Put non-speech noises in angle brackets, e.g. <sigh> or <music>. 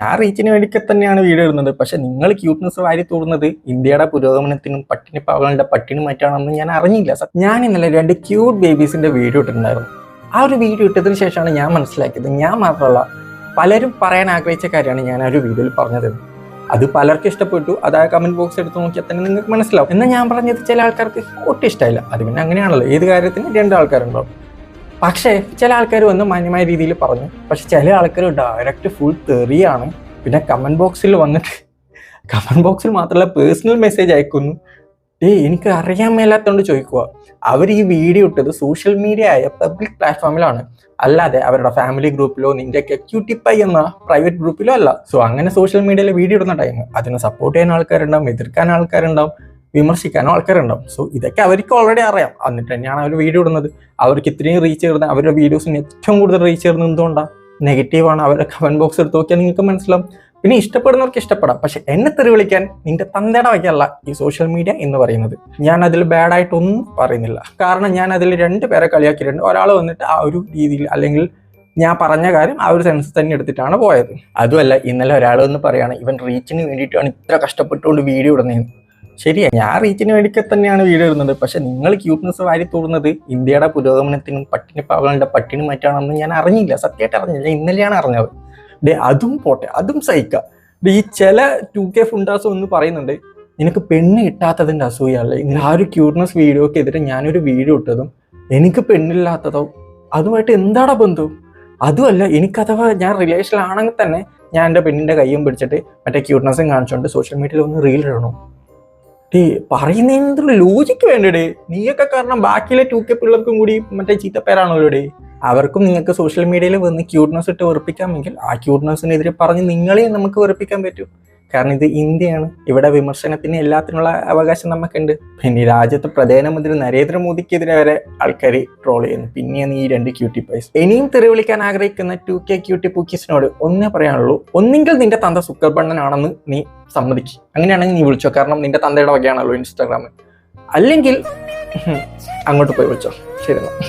ഞാൻ റീച്ചിന് വേണ്ടിയൊക്കെ തന്നെയാണ് വീഡിയോ ഇടുന്നത്. പക്ഷെ നിങ്ങൾ ക്യൂട്ട്നെസ് വാരി തൂർന്നത് ഇന്ത്യയുടെ പുരോഗമനത്തിനും പട്ടിണി പാവങ്ങളുടെ പട്ടിണി മാറ്റാണെന്ന് ഞാൻ അറിഞ്ഞില്ല. സർ ഞാൻ ഇന്നലെ രണ്ട് ക്യൂട്ട് ബേബീസിന്റെ വീഡിയോ ഇട്ടിട്ടുണ്ടായിരുന്നു. ആ ഒരു വീഡിയോ ഇട്ടതിന് ശേഷമാണ് ഞാൻ മനസ്സിലാക്കിയത്. ഞാൻ മാത്രമല്ല പലരും പറയാൻ ആഗ്രഹിച്ച കാര്യമാണ് ഞാൻ ആ ഒരു വീഡിയോയിൽ പറഞ്ഞത്. അത് പലർക്കും ഇഷ്ടപ്പെട്ടു. അത് കമന്റ് ബോക്സ് എടുത്ത് നോക്കിയാൽ തന്നെ നിങ്ങൾക്ക് മനസ്സിലാവും. എന്നാൽ ഞാൻ പറഞ്ഞത് ചില ആൾക്കാർക്ക് ഒട്ടും ഇഷ്ടമായില്ല. അത് പിന്നെ അങ്ങനെയാണല്ലോ. ഏത് കാര്യത്തിന് രണ്ട് ആൾക്കാരുണ്ടാവും. പക്ഷേ ചില ആൾക്കാർ വന്ന് മാന്യമായ രീതിയിൽ പറഞ്ഞു. പക്ഷെ ചില ആൾക്കാർ ഡയറക്റ്റ് ഫുൾ തെറിയാണ് പിന്നെ കമന്റ് ബോക്സിൽ വന്നിട്ട് <laughs> കമന്റ് ബോക്സിൽ മാത്രമല്ല പേഴ്സണൽ മെസ്സേജ് അയക്കുന്നു. ഏ എനിക്ക് അറിയാൻ മേലാത്തോണ്ട് ചോദിക്കുക അവർ ഈ വീഡിയോ ഇട്ടത് സോഷ്യൽ മീഡിയ ആയ പബ്ലിക് പ്ലാറ്റ്ഫോമിലാണ് അല്ലാതെ അവരുടെ ഫാമിലി ഗ്രൂപ്പിലോ നിന്റെ ക്യൂട്ടിപ്പൈ എന്ന പ്രൈവറ്റ് ഗ്രൂപ്പിലോ അല്ല. സോ അങ്ങനെ സോഷ്യൽ മീഡിയയിൽ വീഡിയോ ഇടുന്ന ടൈം അതിനെ സപ്പോർട്ട് ചെയ്യാൻ ആൾക്കാരുണ്ടാവും എതിർക്കാൻ ആൾക്കാരുണ്ടാവും. വിമർശിക്കാനും ആൾക്കാരുണ്ടാവും. സോ ഇതൊക്കെ അവർക്ക് ഓൾറെഡി അറിയാം. എന്നിട്ട് തന്നെയാണ് അവർ വീഡിയോ ഇടുന്നത്. അവർക്ക് ഇത്രയും റീച്ച് ചെയ്യുന്നത് അവരുടെ വീഡിയോസിന് ഏറ്റവും കൂടുതൽ റീച്ച് ചെയ്യുന്നത് എന്തുകൊണ്ടാണ് നെഗറ്റീവാണ് അവരുടെ കമന്റ് ബോക്സ് എടുത്ത് നോക്കിയാൽ നിങ്ങൾക്ക് മനസ്സിലാവും. പിന്നെ ഇഷ്ടപ്പെടുന്നവർക്ക് ഇഷ്ടപ്പെടാം. പക്ഷെ എന്നെ തെറി വിളിക്കാൻ നിന്റെ തന്തയുടെ വയ്ക്കല്ല ഈ സോഷ്യൽ മീഡിയ എന്ന് പറയുന്നത്. ഞാൻ അതിൽ ബാഡായിട്ടൊന്നും പറയുന്നില്ല. കാരണം ഞാൻ അതിൽ രണ്ട് പേരെ കളിയാക്കിയിട്ടുണ്ട്. ഒരാൾ വന്നിട്ട് ആ ഒരു രീതിയിൽ അല്ലെങ്കിൽ ഞാൻ പറഞ്ഞ കാര്യം ആ ഒരു സെൻസ് തന്നെ എടുത്തിട്ടാണ് പോയത്. അതുമല്ല ഇന്നലെ ഒരാൾ വന്ന് പറയുകയാണ് ഇവൻ റീച്ചിന് വേണ്ടിയിട്ടാണ് ഇത്ര കഷ്ടപ്പെട്ടുകൊണ്ട് വീഡിയോ ഇടുന്നതെന്ന്. ശരിയാ ഞാൻ റീച്ചിന് വേണ്ടിയൊക്കെ തന്നെയാണ് വീഡിയോ ഇടുന്നത്. പക്ഷെ നിങ്ങൾ ക്യൂട്ട്നെസ് വാരി തോന്നുന്നത് ഇന്ത്യയുടെ പുരോഗമനത്തിനും പട്ടിണി പാവങ്ങളുടെ പട്ടിണി മാറ്റാണെന്ന് ഞാൻ അറിഞ്ഞില്ല. സത്യമായിട്ട് അറിഞ്ഞില്ല. ഇന്നലെയാണ് അറിഞ്ഞത്. ഡേ അതും പോട്ടെ അതും സഹിക്കാം. ഈ ചില ടു കെ ഫുണ്ടാസ് ഒന്ന് പറയുന്നുണ്ട് നിനക്ക് പെണ്ണ് കിട്ടാത്തതിന്റെ അസൂയല്ലേ ഇങ്ങനെ ആ ഒരു ക്യൂട്ട്നെസ് വീഡിയോക്ക് എതിരെ ഞാനൊരു വീഡിയോ ഇട്ടതും എനിക്ക് പെണ്ണില്ലാത്തതോ? അതുമായിട്ട് എന്താടാ ബന്ധം? അതുമല്ല എനിക്ക് അഥവാ ഞാൻ റിലേഷനിലാണെങ്കിൽ തന്നെ ഞാൻ എന്റെ പെണ്ണിന്റെ കയ്യും പിടിച്ചിട്ട് മറ്റേ ക്യൂട്ട്നെസ്സും കാണിച്ചുകൊണ്ട് സോഷ്യൽ മീഡിയയിൽ ഒന്ന് റീൽ ഇടണം? ഡേ പറയുന്നതിന് ലോജിക്ക് വേണ്ടേ നീയൊക്കെ കാരണം ബാക്കിയിലെ ടു കെ പിള്ളേർക്കും കൂടി മറ്റേ ചീത്തപ്പേരാണല്ലോ ഡേ. അവർക്കും നിങ്ങൾക്ക് സോഷ്യൽ മീഡിയയിൽ വന്ന് ക്യൂട്ട്നെസ് ഇട്ട് വെറുപ്പിക്കാമെങ്കിൽ ആ ക്യൂട്ട്നെസ്സിനെതിരെ പറഞ്ഞ് നിങ്ങളെയും നമുക്ക് വെറുപ്പിക്കാൻ പറ്റും. കാരണം ഇത് ഇന്ത്യയാണ്. ഇവിടെ വിമർശനത്തിന് എല്ലാത്തിനുള്ള അവകാശം നമുക്കുണ്ട്. പിന്നെ രാജ്യത്തെ പ്രധാനമന്ത്രി നരേന്ദ്രമോദിക്കെതിരെ വരെ ആൾക്കാർ ട്രോൾ ചെയ്യുന്നു. പിന്നെയാണ് ഈ രണ്ട് ക്യൂട്ടി പൈസ് ഇനിയും തെറി വിളിക്കാൻ ആഗ്രഹിക്കുന്ന ടു കെ ക്യൂട്ടി പൂക്കീസിനോട് ഒന്നേ പറയാനുള്ളൂ. ഒന്നെങ്കിൽ നിന്റെ തന്ത സുക്കർബണ്ണനാണെന്ന് നീ സമ്മതിക്കും. അങ്ങനെയാണെങ്കിൽ നീ വിളിച്ചോ. കാരണം നിന്റെ തന്തയുടെ വകയാണല്ലോ ഇൻസ്റ്റാഗ്രാമിൽ അല്ലെങ്കിൽ അങ്ങോട്ട് പോയി വിളിച്ചോ. ശരി.